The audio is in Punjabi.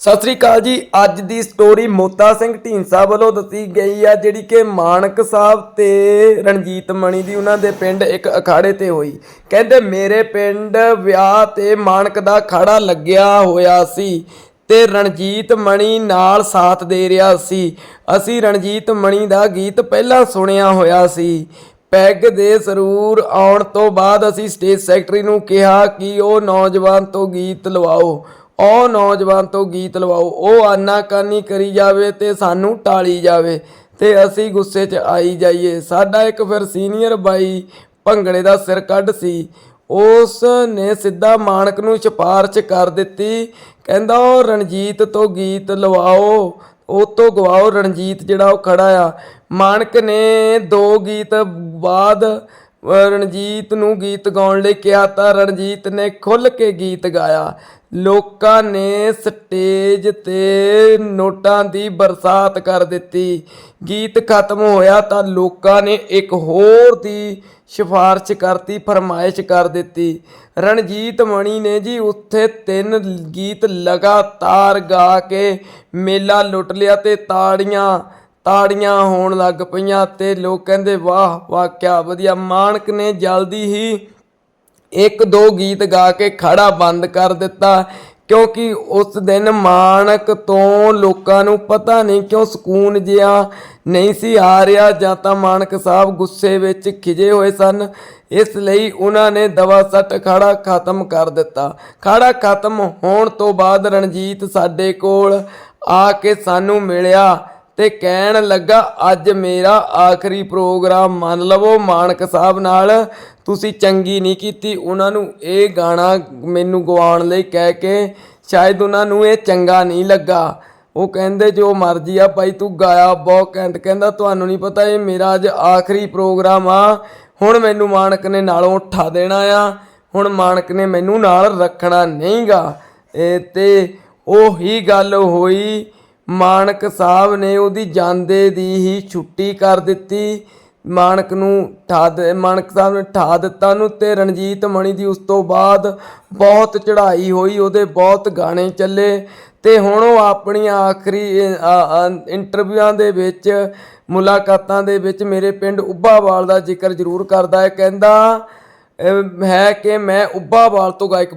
ਸਤਿ ਸ੍ਰੀ ਅਕਾਲ ਜੀ। ਅੱਜ ਦੀ ਸਟੋਰੀ ਮੋਤਾ ਸਿੰਘ ਢੀਂਸਾ ਵੱਲੋਂ ਦੱਸੀ ਗਈ ਆ, ਜਿਹੜੀ ਕਿ ਮਾਨਕ ਸਾਹਿਬ ਤੇ ਰਣਜੀਤ ਮਣੀ ਦੀ ਉਹਨਾਂ ਦੇ ਪਿੰਡ ਇੱਕ ਅਖਾੜੇ ਤੇ ਹੋਈ। ਕਹਿੰਦੇ, ਮੇਰੇ ਪਿੰਡ ਵਿਆਹ ਤੇ ਮਾਨਕ ਦਾ ਅਖਾੜਾ ਲੱਗਿਆ ਹੋਇਆ ਸੀ ਤੇ ਰਣਜੀਤ ਮਣੀ ਨਾਲ ਸਾਥ ਦੇ ਰਿਹਾ ਸੀ। ਅਸੀਂ ਰਣਜੀਤ ਮਣੀ ਦਾ ਗੀਤ ਪਹਿਲਾਂ ਸੁਣਿਆ ਹੋਇਆ ਸੀ। ਪੈਗ ਦੇ ਸਰੂਰ ਆਉਣ ਤੋਂ ਬਾਅਦ ਅਸੀਂ ਸਟੇਜ ਸੈਕਟਰੀ ਨੂੰ ਕਿਹਾ ਕਿ ਉਹ ਨੌਜਵਾਨ ਤੋਂ ਗੀਤ ਲਵਾਓ। ਉਹ ਨੌਜਵਾਨ ਤੋਂ ਗੀਤ ਲਵਾਓ। ਉਹ ਆਨਾਕਾਨੀ ਕਰੀ ਜਾਵੇ ਤੇ ਸਾਨੂੰ ਟਾਲੀ ਜਾਵੇ ਤੇ ਅਸੀਂ ਗੁੱਸੇ 'ਚ ਆਈ ਜਾਈਏ। ਸਾਡਾ ਇੱਕ ਫਿਰ ਸੀਨੀਅਰ ਬਾਈ ਭੰਗੜੇ ਦਾ ਸਿਰ ਕੱਢ ਸੀ। ਉਸ ਨੇ ਸਿੱਧਾ ਮਾਨਕ ਨੂੰ ਸਿਫਾਰਸ਼ ਕਰ ਦਿੱਤੀ। ਕਹਿੰਦਾ, ਉਹ ਰਣਜੀਤ ਤੋਂ ਗੀਤ ਲਵਾਓ। ਉਹ ਤੋਂ ਗਵਾਓ ਰਣਜੀਤ ਜਿਹੜਾ ਉਹ ਖੜਾ ਆ। ਮਾਨਕ ਨੇ ਦੋ ਗੀਤ ਬਾਅਦ ਰਣਜੀਤ ਨੂੰ ਗੀਤ ਗਾਉਣ ਲਈ ਕਿਹਾ ਤਾਂ ਰਣਜੀਤ ਨੇ ਖੁੱਲ ਕੇ ਗੀਤ ਗਾਇਆ। ਲੋਕਾਂ ਨੇ ਸਟੇਜ ਤੇ ਨੋਟਾਂ ਦੀ ਬਰਸਾਤ ਕਰ ਦਿੱਤੀ। ਗੀਤ ਖਤਮ ਹੋਇਆ ਤਾਂ ਲੋਕਾਂ ਨੇ ਇੱਕ ਹੋਰ ਦੀ ਸਿਫਾਰਿਸ਼ ਕਰਤੀ, ਫਰਮਾਇਸ਼ ਕਰ ਦਿੱਤੀ। ਰਣਜੀਤ ਮਣੀ ਨੇ ਜੀ ਉੱਥੇ ਤਿੰਨ ਗੀਤ ਲਗਾਤਾਰ ਗਾ ਕੇ ਮੇਲਾ ਲੁੱਟ ਲਿਆ ਤੇ ਤਾੜੀਆਂ ਤਾੜੀਆਂ ਹੋਣ ਲੱਗ ਪਈਆਂ ਤੇ ਲੋਕ ਕਹਿੰਦੇ, ਵਾਹ ਵਾਹ ਕੀ ਵਧੀਆ! ਮਾਨਕ ਨੇ ਜਲਦੀ ਹੀ ਇੱਕ ਦੋ ਗੀਤ ਗਾ ਕੇ ਖੜਾ ਬੰਦ ਕਰ ਦਿੱਤਾ, ਕਿਉਂਕਿ ਉਸ ਦਿਨ ਮਾਨਕ ਤੋਂ ਲੋਕਾਂ ਨੂੰ ਪਤਾ ਨਹੀਂ ਕਿਉਂ ਸਕੂਨ ਜਿਹਾ ਨਹੀਂ ਸੀ ਆ ਰਿਹਾ, ਜਾਂ ਤਾਂ ਮਾਨਕ ਸਾਹਿਬ ਗੁੱਸੇ ਵਿੱਚ ਖਿਜੇ ਹੋਏ ਸਨ। ਇਸ ਲਈ ਉਹਨਾਂ ਨੇ ਦਵਾ ਸੱਟ ਖੜਾ ਖਤਮ ਕਰ ਦਿੱਤਾ। ਖੜਾ ਖਤਮ ਹੋਣ ਤੋਂ ਬਾਅਦ ਰਣਜੀਤ ਸਾਡੇ ਕੋਲ ਆ ਕੇ ਸਾਨੂੰ ਮਿਲਿਆ। ਤੇ ਕਹਿਣ ਲੱਗਾ, ਅੱਜ ਮੇਰਾ ਆਖਰੀ ਪ੍ਰੋਗਰਾਮ ਮੰਨ ਲਵੋ ਮਾਨਕ ਸਾਹਿਬ ਨਾਲ। ਤੁਸੀਂ ਚੰਗੀ ਨਹੀਂ ਕੀਤੀ। ਉਹਨਾਂ ਨੂੰ ਇਹ ਗਾਣਾ ਮੈਨੂੰ ਗਵਾਉਣ ਲਈ ਕਹਿ ਕੇ ਸ਼ਾਇਦ ਉਹਨਾਂ ਨੂੰ ਇਹ ਚੰਗਾ ਨਹੀਂ ਲੱਗਾ। ਉਹ ਕਹਿੰਦੇ, ਜੋ ਮਰਜ਼ੀ ਆ ਭਾਈ, ਤੂੰ ਗਾਇਆ ਬਹੁਤ ਘੈਂਟ। ਕਹਿੰਦਾ, ਤੁਹਾਨੂੰ ਨਹੀਂ ਪਤਾ, ਇਹ ਮੇਰਾ ਅੱਜ ਆਖਰੀ ਪ੍ਰੋਗਰਾਮ ਆ। ਹੁਣ ਮੈਨੂੰ ਮਾਨਕ ਨੇ ਨਾਲੋਂ ਉਠਾ ਦੇਣਾ ਆ। ਹੁਣ ਮਾਨਕ ਨੇ ਮੈਨੂੰ ਨਾਲ ਰੱਖਣਾ ਨਹੀਂਗਾ। ਇਹ ਤੇ ਉਹੀ ਗੱਲ ਹੋਈ। ਮਾਨਕ ਸਾਹਿਬ ਨੇ ਉਹਦੀ ਜਾਂਦੇ ਦੀ ਹੀ ਛੁੱਟੀ ਕਰ ਦਿੱਤੀ। ਮਾਨਕ ਨੂੰ ਠਾ ਦੇ ਮਾਨਕ ਸਾਹਿਬ ਨੇ ਠਾ ਦਿੱਤਾ ਨੂੰ ਤੇ ਰਣਜੀਤ ਮਣੀ ਦੀ ਉਸ ਤੋਂ ਬਾਅਦ ਬਹੁਤ ਚੜ੍ਹਾਈ ਹੋਈ, ਉਹਦੇ ਬਹੁਤ ਗਾਣੇ ਚੱਲੇ ਤੇ ਹੁਣ ਉਹ ਆਪਣੀਆਂ ਆਖਰੀ ਇੰਟਰਵਿਊਆਂ ਦੇ ਵਿੱਚ, ਮੁਲਾਕਾਤਾਂ ਦੇ ਵਿੱਚ ਮੇਰੇ ਪਿੰਡ ਉੱਭਾਵਾਲ ਦਾ ਜ਼ਿਕਰ ਜ਼ਰੂਰ ਕਰਦਾ ਹੈ। ਕਹਿੰਦਾ ਹੈ ਕਿ ਮੈਂ ਉੱਭਾਵਾਲ ਤੋਂ ਗਾਇਕ